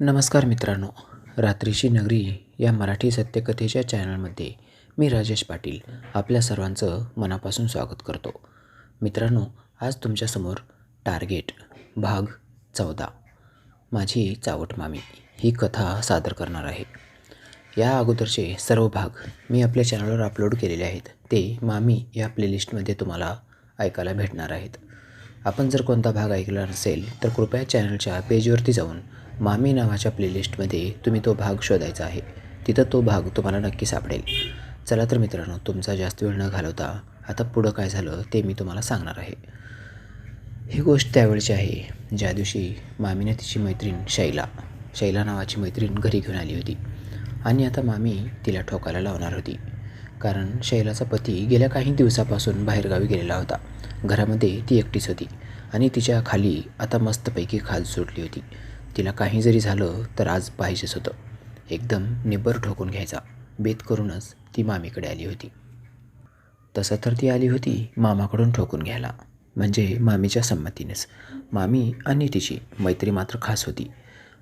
नमस्कार मित्रांनो रात्रीची नगरी या मराठी सत्यकथेच्या चॅनलमध्ये मी राजेश पाटील आपल्या सर्वांचं मनापासून स्वागत करतो. मित्रांनो आज तुमच्यासमोर टार्गेट भाग चौदा. माझी चावट मामी ही कथा सादर करणार आहे. या अगोदरचे सर्व भाग मी आपल्या चॅनलवर अपलोड केलेले आहेत. ते मामी या प्लेलिस्टमध्ये तुम्हाला ऐकायला भेटणार आहेत. आपण जर कोणता भाग ऐकला नसेल तर कृपया चॅनलच्या पेजवरती जाऊन मामी नावाच्या प्लेलिस्टमध्ये तुम्ही तो भाग शोधायचा आहे. तिथं तो भाग तुम्हाला नक्की सापडेल. चला तर मित्रांनो तुमचा जास्त वेळ न घालवता आता पुढं काय झालं ते मी तुम्हाला सांगणार आहे. ही गोष्ट त्यावेळची आहे ज्या दिवशी मामीने तिची मैत्रीण शैला शैला नावाची मैत्रीण घरी घेऊन आली होती. आणि आता मामी तिला ठोकायला लावणार होती. कारण शैलाचा पती गेल्या काही दिवसापासून बाहेरगावी गेलेला होता. घरामध्ये ती एकटीच होती आणि तिच्या खाली आता मस्तपैकी खाज सुटली होती. तिला काही जरी झालं तर आज पाहिजेच होतं. एकदम निब्बर ठोकून घ्यायचा. बेत करूनच ती मामीकडे आली होती. तसं तर ती आली होती मामाकडून ठोकून घ्यायला. म्हणजे मामीच्या संमतीनेच. मामी आणि तिची मैत्री मात्र खास होती.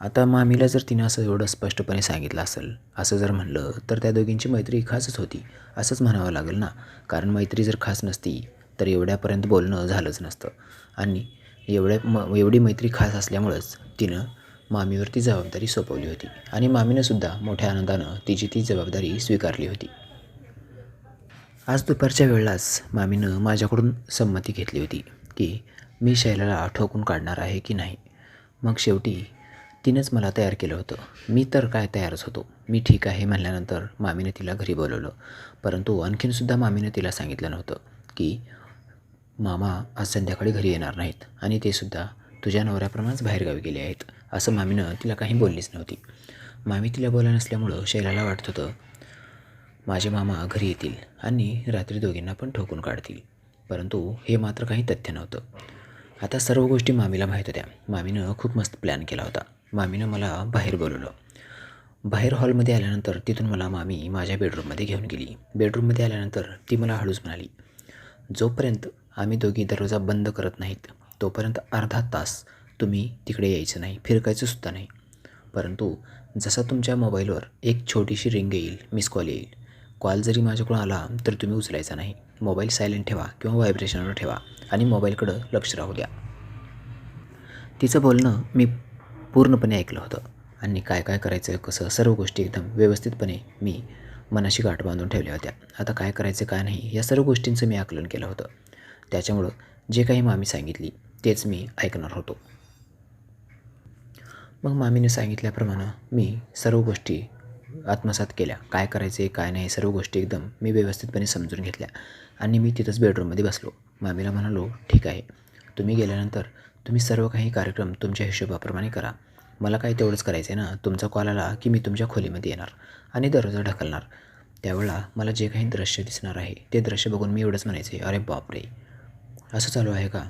आता मामीला जर तिनं असं एवढं स्पष्टपणे सांगितलं असेल असं जर म्हणलं तर त्या दोघींची मैत्री खासच होती. असंच म्हणावं लागेल ना? कारण मैत्री जर खास नसती तर एवढ्यापर्यंत बोलणं झालंच नसतं. आणि एवढ्या म एवढी मैत्री खास असल्यामुळंच तिनं मामीवरती जबाबदारी सोपवली होती आणि मामीनंसुद्धा मोठ्या आनंदानं तिची ती जबाबदारी स्वीकारली होती. आज दुपारच्या वेळेलाच मामीनं माझ्याकडून संमती घेतली होती की मी शैलाला ठोकून काढणार आहे की नाही. मग शेवटी तिनंच मला तयार केलं होतं. मी तर काय तयारच होतो. मी ठीक आहे म्हणल्यानंतर मामीने तिला घरी बोलवलं. परंतु आणखीनसुद्धा मामीनं तिला सांगितलं नव्हतं की मामा आज संध्याकाळी घरी येणार नाहीत आणि ते सुद्धा तुझ्या नवऱ्याप्रमाणेच बाहेरगावी गेले आहेत असं मामीनं तिला काही बोललीच नव्हती. मामी तिला बोला नसल्यामुळं शैलाला वाटत होतं माझे मामा घरी येतील आणि रात्री दोघींना पण ठोकून काढतील. परंतु हे मात्र काही तथ्य नव्हतं. आता सर्व गोष्टी मामीला माहीत होत्या. मामीनं खूप मस्त प्लॅन केला होता. मामीनं मला बाहेर बोलवलं. बाहेर हॉलमध्ये आल्यानंतर तिथून मला मामी माझ्या बेडरूममध्ये घेऊन गेली. बेडरूममध्ये आल्यानंतर ती मला हळूच म्हणाली जोपर्यंत आम्ही दोघी दरवाजा बंद करत नाहीत. तोपर्यंत अर्धा तास तुम्ही तिकडे यायचं नाही फिरकायचं सुद्धा नाही. परंतु जसा तुमच्या मोबाईलवर एक छोटीशी रिंग येईल मिस कॉल येईल. कॉल जरी माझ्याकडून आला तर तुम्ही उचलायचा नाही. मोबाईल सायलेंट ठेवा किंवा व्हायब्रेशनवर ठेवा आणि मोबाईलकडं लक्ष राहू द्या. तिचं बोलणं मी पूर्णपणे ऐकलं होतं. आणि काय काय करायचं कसं सर्व गोष्टी एकदम व्यवस्थितपणे मी मनाशी गाठ बांधून ठेवल्या होत्या. आता काय करायचं काय नाही या सर्व गोष्टींचं मी आकलन केलं होतं. त्याच्यामुळं जे काही मामी सांगितली तेच मी ऐकणार होतो. मग मामीने सांगितल्याप्रमाणे मी सर्व गोष्टी आत्मसात केल्या. काय करायचे काय नाही सर्व गोष्टी एकदम मी व्यवस्थितपणे समजून घेतल्या. आणि मी तिथंच बेडरूममध्ये बसलो. मामीला म्हणालो ठीक आहे. तुम्ही गेल्यानंतर तुम्ही सर्व काही कार्यक्रम तुमच्या हिशोबाप्रमाणे करा. मला काय तेवढंच करायचं आहे ना. तुमचा कॉल आला की मी तुमच्या खोलीमध्ये येणार आणि दरवाजा ढकलणार. त्यावेळेला मला जे काही दृश्य दिसणार आहे ते दृश्य बघून मी एवढंच म्हणायचं आहे अरे बापरे! असं चालू आहे का?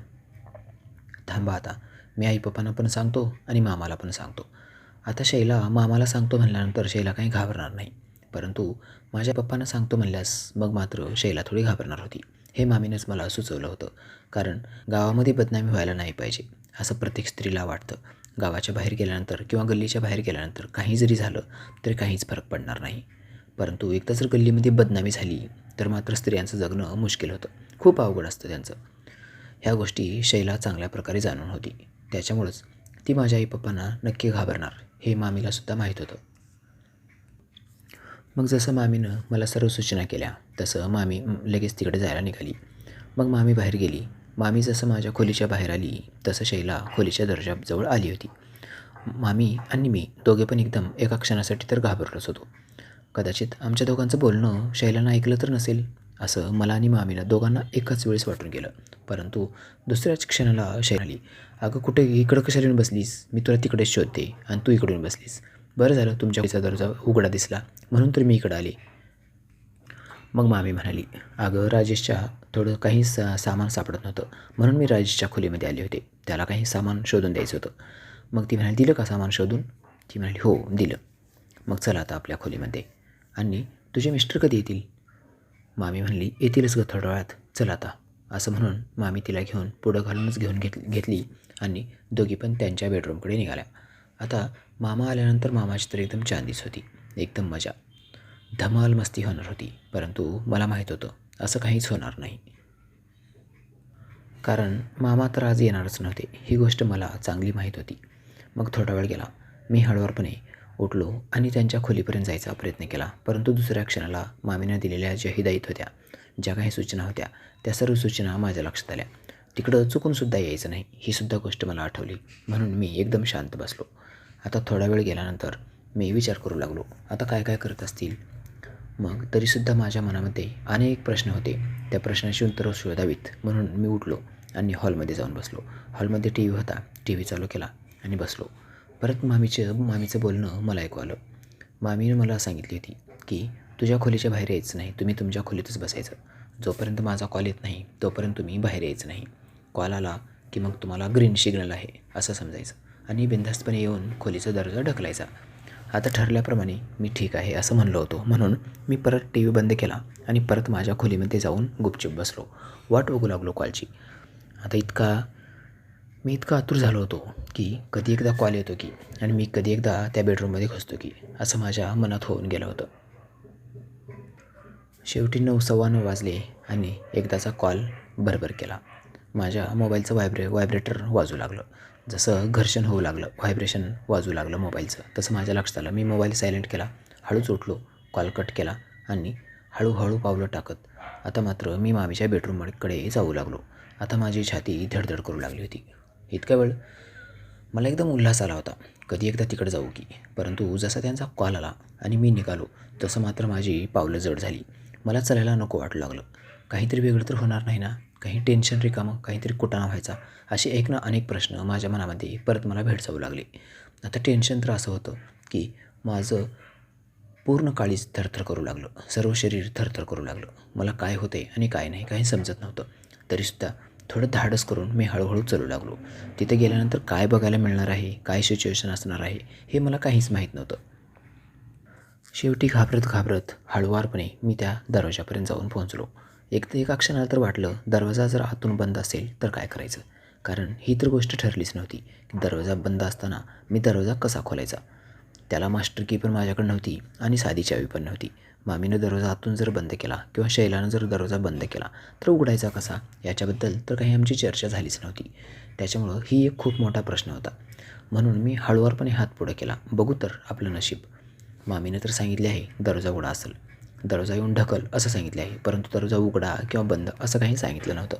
थांबा आता. मी आई पप्पांना पण सांगतो आणि मामाला पण सांगतो. आता शैला मामाला सांगतो म्हणल्यानंतर शैला काही घाबरणार नाही. परंतु माझ्या पप्पांना सांगतो म्हणल्यास मग मात्र शैला थोडी घाबरणार होती. हे मामीनंच मला सुचवलं होतं. कारण गावामध्ये बदनामी व्हायला नाही पाहिजे असं प्रत्येक स्त्रीला वाटतं. गावाच्या बाहेर गेल्यानंतर किंवा गल्लीच्या बाहेर गेल्यानंतर काही जरी झालं तरी काहीच फरक पडणार नाही. परंतु एकदा जर गल्लीमध्ये बदनामी झाली तर मात्र स्त्रियांचं जगणं मुश्किल होतं. खूप अवघड असतं त्यांचं. ह्या गोष्टी शैला चांगल्या प्रकारे जाणून होती. त्याच्यामुळंच ती माझ्या आई पप्पांना नक्की घाबरणार हे मामीलासुद्धा माहीत होतं. मग जसं मामीनं मला सर्व सूचना केल्या तसं मामी लगेच तिकडे जायला निघाली. मग मामी बाहेर गेली. मामी जसं माझ्या खोलीच्या बाहेर आली तसं शैला खोलीच्या दर्जाजवळ आली होती. मामी आणि मी दोघे पण एकदम एका क्षणासाठी तर घाबरलोच होतो. कदाचित आमच्या दोघांचं बोलणं शैलानं ऐकलं तर नसेल? असं मला आणि मामीला दोघांना एकाच वेळेस वाटून गेलं. परंतु दुसऱ्याच क्षणाला शैला आली अगं कुठे? इकडं कशाला येऊन बसलीस? मी तुला तिकडेच शोधते आणि तू इकडून बसलीस. बरं झालं तुमच्या घरीचा दरवाजा उघडा दिसला. म्हणून तर मी इकडं आले. मग मामी म्हणाली अगं राजेशच्या थोडं काही सा सामान सापडत नव्हतं. म्हणून मी राजेशच्या खोलीमध्ये आले होते. त्याला काही सामान शोधून द्यायचं होतं. मग ती म्हणाली दिलं का सामान शोधून? ती म्हणाली हो दिलं. मग चला आता आपल्या खोलीमध्ये. आणि तुझे मिस्टर कधी येतील? मामी म्हणली येतीलच ग थोड्या वेळात चल आता. असं म्हणून मामी तिला घेऊन पुढं घालूनच घेऊन घेत घेतली आणि दोघी पण त्यांच्या बेडरूमकडे निघाल्या. आता मामा आल्यानंतर मामाची तर एकदम चांदीच होती. एकदम मजा. धमाल मस्ती होणार होती परंतु मला माहीत होतं असं काहीच होणार नाही. कारण मामा तर आज येणारच नव्हते. ही गोष्ट मला चांगली माहीत होती. मग थोडा वेळ गेला. मी हळूवारपणे उठलो आणि त्यांच्या खोलीपर्यंत जायचा प्रयत्न केला. परंतु दुसऱ्या क्षणाला मामीनं दिलेल्या ज्या हिदायत होत्या. ज्या काही सूचना होत्या त्या सर्व सूचना माझ्या लक्षात आल्या. तिकडं चुकूनसुद्धा यायचं नाही ही सुद्धा गोष्ट मला आठवली. म्हणून मी एकदम शांत बसलो. आता थोडा वेळ गेल्यानंतर मी विचार करू लागलो आता काय काय करत असतील? मग तरीसुद्धा माझ्या मनामध्ये अनेक प्रश्न होते. त्या प्रश्नाची उत्तरं शोधावीत म्हणून मी उठलो आणि हॉलमध्ये जाऊन बसलो. हॉलमध्ये टी व्ही होता टी व्ही चालू केला आणि बसलो. परत मामीचं मामीचं बोलणं मला ऐकू आलं. मामीनं मला सांगितली होती की तुझ्या खोलीच्या बाहेर यायचं नाही तुम्ही तुमच्या खोलीतच बसायचं. जोपर्यंत माझा कॉल येत नाही तोपर्यंत तुम्ही बाहेर यायचं नाही. कॉल आला की मग तुम्हाला ग्रीन सिग्नल आहे असं समजायचं. आणि बिनधास्तपणे येऊन खोलीचा दर्जा ढकलायचा. आता ठरल्याप्रमाणे मी ठीक आहे असं म्हणलो होतो. म्हणून मी परत टी व्ही बंद केला आणि परत माझ्या खोलीमध्ये जाऊन गुपचूप बसलो. वाट बघू लागलो कॉलची. आता इतका मी इतका आतुर झालो होतो. की कधी एकदा कॉल येतो की आणि मी कधी एकदा त्या बेडरूममध्ये घुसतो की असं माझ्या मनात होऊन गेलं होतं. शेवटी नऊ सव्वा नऊ वाजले आणि एकदाचा कॉल भरभर केला. माझ्या मोबाईलचं व्हायब्रे व्हायब्रेटर वाजू लागलं. जसं घर्षण होऊ लागलं व्हायब्रेशन वाजू लागलं मोबाईलचं तसं माझ्या लक्षात आलं. मी मोबाईल सायलेंट केला. हळूच उठलो कॉल कट केला आणि हळूहळू पावलं टाकत आता मात्र मी मामीच्या बेडरूमकडे जाऊ लागलो. आता माझी छाती धडधड करू लागली होती. इतका वेळ मला एकदम उल्हास आला होता. कधी एकदा तिकडे जाऊ की. परंतु जसा त्यांचा कॉल आला आणि मी निघालो तसं मात्र माझी पावलं जड झाली. मला चलायला नको वाटू लागलं. काहीतरी वेगळं तर होणार नाही ना? काही टेन्शन रिकामं काहीतरी कुटाणा व्हायचा असे एक ना अनेक प्रश्न माझ्या मनामध्ये परत मला भेडसावू लागले. आता टेन्शन तर असं होतं की माझं पूर्ण काळीच थरथर करू लागलं. सर्व शरीर थरथर करू लागलं. मला काय होते आणि काय नाही काही समजत नव्हतं. तरीसुद्धा थोडं धाडस करून मी हळूहळू चालू लागलो. तिथे गेल्यानंतर काय बघायला मिळणार आहे काय सिच्युएशन असणार आहे हे मला काहीच माहीत नव्हतं. शेवटी घाबरत घाबरत हळुवारपणे मी त्या दरवाजापर्यंत जाऊन पोहोचलो. एक तर एका क्षणाला तर वाटलं दरवाजा जर आतून बंद असेल तर काय करायचं? कारण ही तर गोष्ट ठरलीच नव्हती की दरवाजा बंद असताना मी दरवाजा कसा खोलायचा? त्याला मास्टर की पण माझ्याकडे नव्हती आणि साधी चावी पण नव्हती. मामीनं दरवाजा आतून जर बंद केला किंवा शैलानं जर दरवाजा बंद केला तर उघडायचा कसा? याच्याबद्दल तर काही आमची चर्चा झालीच नव्हती. त्याच्यामुळं ही एक खूप मोठा प्रश्न होता. म्हणून मी हळुवारपणे हात पुढं केला. बघू तर आपलं नशीब. मामीनं तर सांगितले आहे दरवाजा उघडा असेल. दरवाजा येऊन ढकल असं सांगितले आहे परंतु दरवाजा उघडा किंवा बंद असं काही सांगितलं नव्हतं.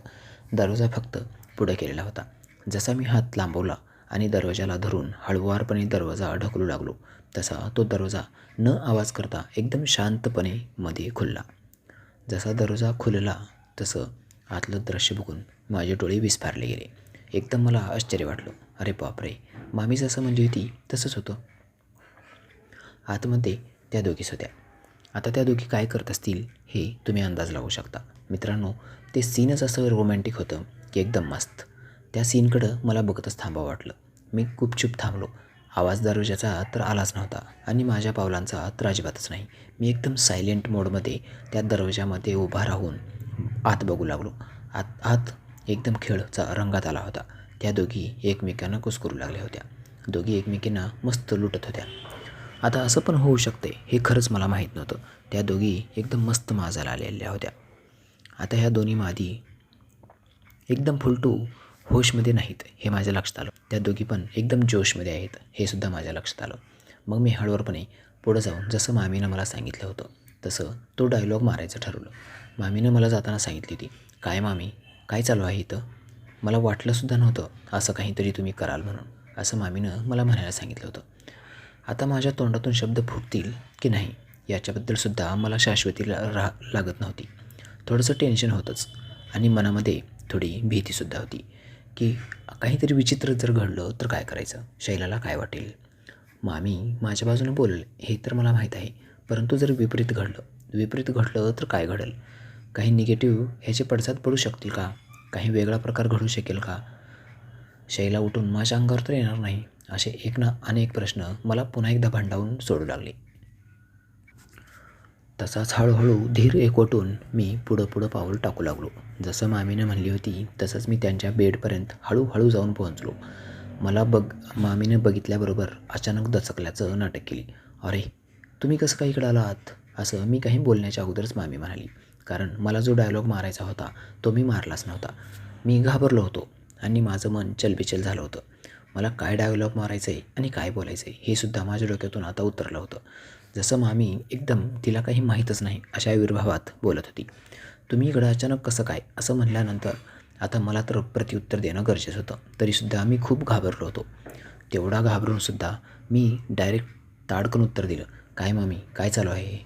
दरवाजा फक्त पुढं केलेला होता. जसा मी हात लांबवला आणि दरवाजाला धरून हळुवारपणे दरवाजा ढकलू लागलो तसा तो दरवाजा न आवाज करता एकदम शांतपणे मध्ये खुलला. जसा दरवाजा खुलला तसं आतलं दृश्य बघून माझे डोळे विस्फारले गेले. एकदम मला आश्चर्य वाटलं. अरे बापरे मामी जसं म्हणजे होती तसंच होतं? आतमध्ये त्या दोघीच होत्या. आता त्या दोघी काय करत असतील हे तुम्ही अंदाज लावू शकता. मित्रांनो ते सीनच असं रोमॅन्टिक होतं की एकदम मस्त. त्या सीनकडं मला बघतच थांबावं वाटलं. मी गुपचूप थांबलो. आवाज दरवाजाचा तर आलाच नव्हता आणि माझ्या पावलांचा तर अजिबातच नाही. मी एकदम सायलेंट मोडमध्ये त्या दरवाजामध्ये उभा राहून आत बघू लागलो. आत आत एकदम खेळचा रंगात आला होता. त्या दोघी एकमेकांना कुसकरू लागल्या होत्या. दोघी एकमेकींना मस्त लुटत होत्या. आता असं पण होऊ शकते हे खरंच मला माहीत नव्हतं. त्या दोघी एकदम मस्त माजाला आलेल्या होत्या. आता ह्या दोन्ही मादी एकदम फुलटू होशमध्ये नाहीत हे माझ्या लक्षात आलं. त्या दोघी पण एकदम जोशमध्ये आहेत हे सुद्धा माझ्या लक्षात आलं. मग मी हळूवारपणे पुढं जाऊन जसं मामीनं मला सांगितलं होतं तसं तो डायलॉग मारायचं ठरवलं. मामीनं मला जाताना सांगितली होती काय मामी काय चालू आहे इथं? मला वाटलंसुद्धा नव्हतं असं काहीतरी तुम्ही कराल म्हणून असं मामीनं मला म्हणायला सांगितलं होतं. आता माझ्या तोंडातून शब्द फुटतील की नाही याच्याबद्दलसुद्धा मला शाश्वतीला रा लागत नव्हती. थोडंसं टेन्शन होतंच आणि मनामध्ये थोडी भीतीसुद्धा होती. की काहीतरी विचित्र जर घडलं तर काय करायचं? शैलाला काय वाटेल? मामी माझ्या बाजूने बोलेल हे तर मला माहीत आहे परंतु जर विपरीत घडलं विपरीत घडलं तर काय घडेल? काही निगेटिव्ह ह्याचे पडसाद पडू शकतील का? काही वेगळा प्रकार घडू शकेल का? शैला उठून माझ्या अंगावर तर येणार नाही. असे एक ना अनेक प्रश्न मला पुन्हा एकदा भांडावून सोडू लागले. तसाच हळूहळू धीर एकवटून मी पुढं पुढं पाऊल टाकू लागलो. जसं मामीनं म्हणली होती तसंच मी त्यांच्या बेडपर्यंत हळूहळू जाऊन पोहोचलो. मला बघ मामीनं बघितल्याबरोबर अचानक दचकल्याचं नाटक केली. अरे तुम्ही कसं काय इकडं आलात? असं मी काही बोलण्याच्या अगोदरच मामी म्हणाली. कारण मला जो डायलॉग मारायचा होता तो मी मारलाच नव्हता. मी घाबरलो होतो आणि माझं मन चलबिचल झालं होतं. मला काय डायलॉग मारायचं आहे आणि काय बोलायचं आहे हे सुद्धा माझ्या डोक्यातून आता उतरलं होतं. जसं मामी एकदम तिला काही माहीतच नाही अशा विर्भावात बोलत होती. तुम्ही इकडं अचानक कसं काय? असं म्हणल्यानंतर आता मला तर प्रत्युत्तर देणं गरजेचं होतं. तरीसुद्धा मी खूप घाबरलो होतो. तेवढा घाबरूनसुद्धा मी डायरेक्ट ताडकन उत्तर दिलं. काय मामी? काय चालू आहे हे?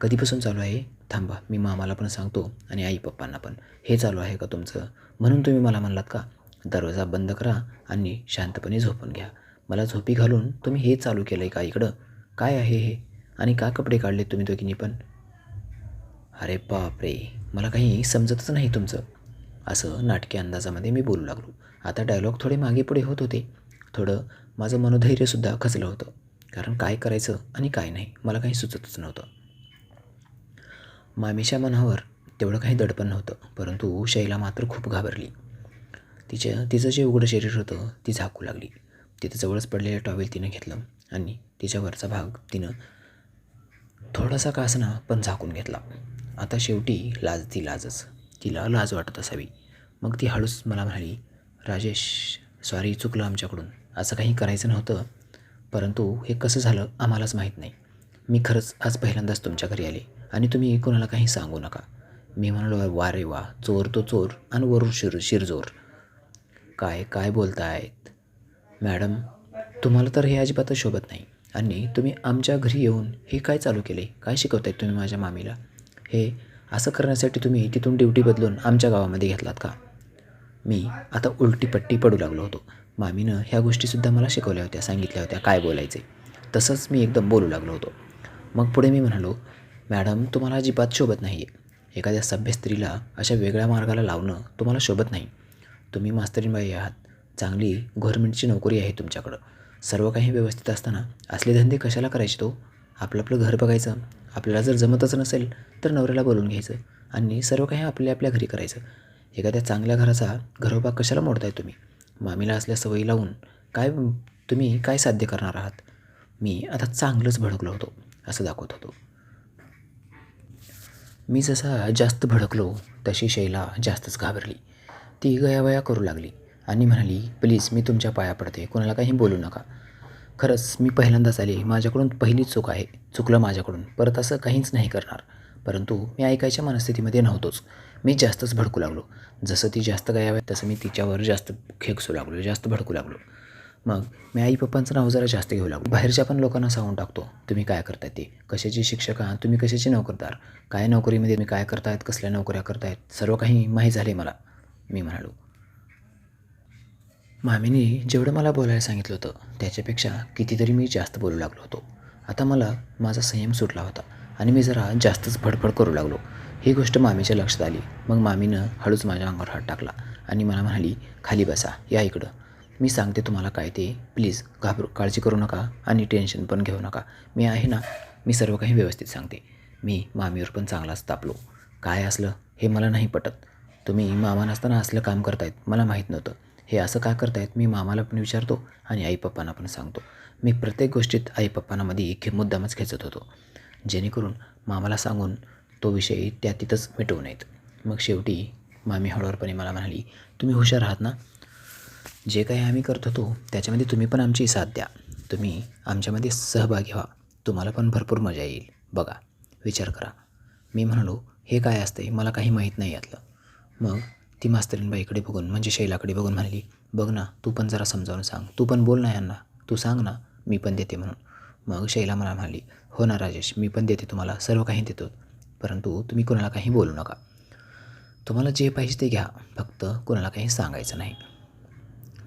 कधीपासून चालू आहे थांबा मी मामाला पण सांगतो आणि आई पप्पांना पण. हे चालू आहे का तुमचं? म्हणून तुम्ही मला म्हणलात का? दरवाजा बंद करा आणि शांतपणे झोपून घ्या. मला झोपी घालून तुम्ही हे चालू केलं आहे का इकडं? काय आहे हे? आणि का कपडे काढले तुम्ही दोघींनी पण? अरे बापरे मला काही समजतच नाही तुमचं. असं नाटकी अंदाजामध्ये मी बोलू लागलो. आता डायलॉग थोडे मागे पुढे होत होते. थोडं माझं मनोधैर्यसुद्धा खचलं होतं. कारण काय करायचं आणि काय नाही मला काही सुचतच नव्हतं. मामीच्या मनावर तेवढं काही दडपण नव्हतं परंतु शैला मात्र खूप घाबरली. तिच्या तिचं जे उघडं शरीर होतं ती झाकू लागली. तिथं जवळच पडलेलं टॉवेल तिनं घेतलं आणि तिच्यावरचा भाग तिनं थोडासा कासना पण झाकून घेतला. आता शेवटी लाज ती लाजच. तिला लाज वाटत असावी. मग ती हळूच मला म्हणाली राजेश सॉरी चुकलं आमच्याकडून. असं काही करायचं नव्हतं. परंतु हे कसं झालं आम्हालाच माहीत नाही. मी खरंच आज पहिल्यांदाच तुमच्या घरी आले आणि तुम्ही कोणाला काही सांगू नका. मी म्हणालो वा रे वा चोर तो चोर आणि वरून शिर शिरजोर. काय काय बोलतायत? मॅडम तुम्हाला तर हे अजिबातच शोभत नाही. आणि तुम्ही आमच्या घरी येऊन हे काय चालू केले? काय शिकवताय तुम्ही माझ्या मामीला? हे असं करण्यासाठी तुम्ही तिथून ड्युटी बदलून आमच्या गावामध्ये घेतलात का? मी आता उलटी पट्टी पडू लागलो होतो. मामीनं ह्या गोष्टीसुद्धा मला शिकवल्या होत्या सांगितल्या होत्या काय बोलायचे. तसंच मी एकदम बोलू लागलो होतो. मग पुढे मी म्हणालो मॅडम तुम्हाला अजिबात शोभत नाही आहे एखाद्या सभ्य स्त्रीला अशा वेगळ्या मार्गाला लावणं तुम्हाला शोभत नाही. तुम्ही मास्तरीनबाई आहात. चांगली गव्हर्नमेंटची नोकरी आहे तुमच्याकडं. सर्व काही व्यवस्थित असताना असले धंदे कशाला करायचे तो? आपलं आपलं घर बघायचं. आपल्याला जर जमतच नसेल तर नवऱ्याला बोलून घ्यायचं आणि सर्व काही आपल्या आपल्या घरी करायचं. एखाद्या चांगल्या घराचा घरोबा कशाला मोडताय तुम्ही? मामीला असल्या सवयी लावून काय तुम्ही काय साध्य करणार आहात? मी आता चांगलंच भडकलो होतो असं दाखवत होतो. मी जसा जास्त भडकलो तशी शैला जास्तच घाबरली. ती गयावया करू लागली. आणि म्हणाली प्लीज मी तुमच्या पाया पडते. कोणाला काही बोलू नका. खरंच मी पहिल्यांदाच आले. माझ्याकडून पहिलीच चूक आहे. चुकलं माझ्याकडून. परत असं काहीच नाही करणार. परंतु मी ऐकायच्या मनस्थितीमध्ये नव्हतोच. मी जास्तच भडकू लागलो. जसं ती जास्त गायावे तसं मी तिच्यावर जास्त खेकसू लागलो. जास्त भडकू लागलो. मग मी आई पप्पांचं नाव जरा जास्त घेऊ लागलो. बाहेरच्या पण लोकांना सांगून टाकतो तुम्ही काय करताय ते? कशाचे शिक्षक? आहात तुम्ही कशाचे नोकरदार? काय नोकरीमध्ये तुम्ही काय करतायत? कसल्या नोकऱ्या करतायत? सर्व काही माहीत झाले मला मी म्हणालो. मामीने जेवढं मला बोलायला सांगितलं होतं त्याच्यापेक्षा कितीतरी मी जास्त बोलू लागलो होतो. आता मला माझा संयम सुटला होता आणि मी जरा जास्तच फडफड करू लागलो. ही गोष्ट मामीच्या लक्षात आली. मग मामीनं हळूच माझ्या अंगावर हात टाकला आणि मला म्हणाली खाली बसा या इकडं. मी सांगते तुम्हाला काय ते. प्लीज घाबरू काळजी करू नका आणि टेन्शन पण घेऊ नका. मी आहे ना मी सर्व काही व्यवस्थित सांगते. मी मामीवर पण चांगलाच तापलो. काय असलं हे मला नाही पटत. तुम्ही मामा नसताना असलं काम करतायत मला माहीत नव्हतं. हे असं का करतायत मी मामाला पण विचारतो आणि आई पप्पांना पण सांगतो. मी प्रत्येक गोष्टीत आई पप्पांनामध्ये खे मुद्दामच खेचत होतो. जेणेकरून मामाला सांगून तो विषय त्या तिथंच मिटवू नयेत मग शेवटी मामी हळूवारपणे मला म्हणाली तुम्ही हुशार आहात ना? जे काही आम्ही करत होतो त्याच्यामध्ये तुम्ही पण आमची साथ द्या. तुम्ही आमच्यामध्ये सहभागी व्हा. तुम्हाला पण भरपूर मजा येईल. बघा विचार करा. मी म्हणालो हे काय असते मला काही माहीत नाही यातलं. मग ती मास्तरीनबाईकडे बघून म्हणजे शैलाकडे बघून म्हणाली बघ ना तू पण जरा समजावून सांग. तू पण बोल ना यांना. तू सांग ना मी पण देते म्हणून. मग शैला मला म्हणाली हो ना राजेश मी पण देते तुम्हाला सर्व काही देतो. परंतु तुम्ही कोणाला काही बोलू नका. तुम्हाला जे पाहिजे ते घ्या फक्त कोणाला काही सांगायचं नाही.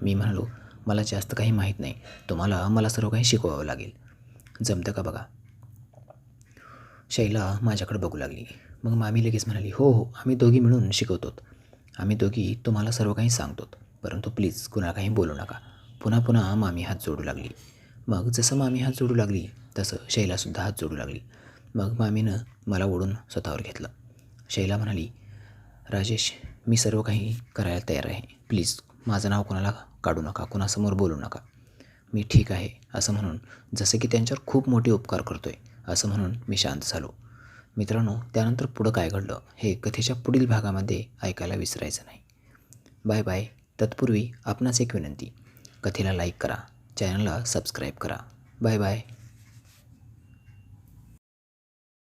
मी म्हणालो मला जास्त काही माहीत नाही. तुम्हाला मला सर्व काही शिकवावं लागेल. जमतं का बघा? शैला माझ्याकडे बघू लागली. मग मामी लगेच म्हणाली हो हो आम्ही दोघी मिळून शिकवतो आम्ही दोघी तुम्हाला सर्व काही सांगतो. परंतु प्लीज कुणाला काही बोलू नका. पुन्हा पुन्हा मामी हात जोडू लागली. मग जसं मामी हात जोडू लागली तसं शैलासुद्धा हात जोडू लागली. मग मामीनं मला ओढून स्वतःवर घेतलं. शैला म्हणाली राजेश मी सर्व काही करायला तयार आहे. प्लीज माझं नाव कोणाला काढू नका कुणासमोर बोलू नका. मी ठीक आहे असं म्हणून जसं की त्यांच्यावर खूप मोठे उपकार करतो आहे असं म्हणून मी शांत झालो. मित्रांनो त्यानंतर पुढं काय घडलं हे कथेच्या पुढील भागामध्ये ऐकायला विसरायचं नाही. Bye bye. तत्पूर्वी आपणास एक विनंती. कथेला लाईक करा. चॅनलला सबस्क्राईब करा. Bye bye.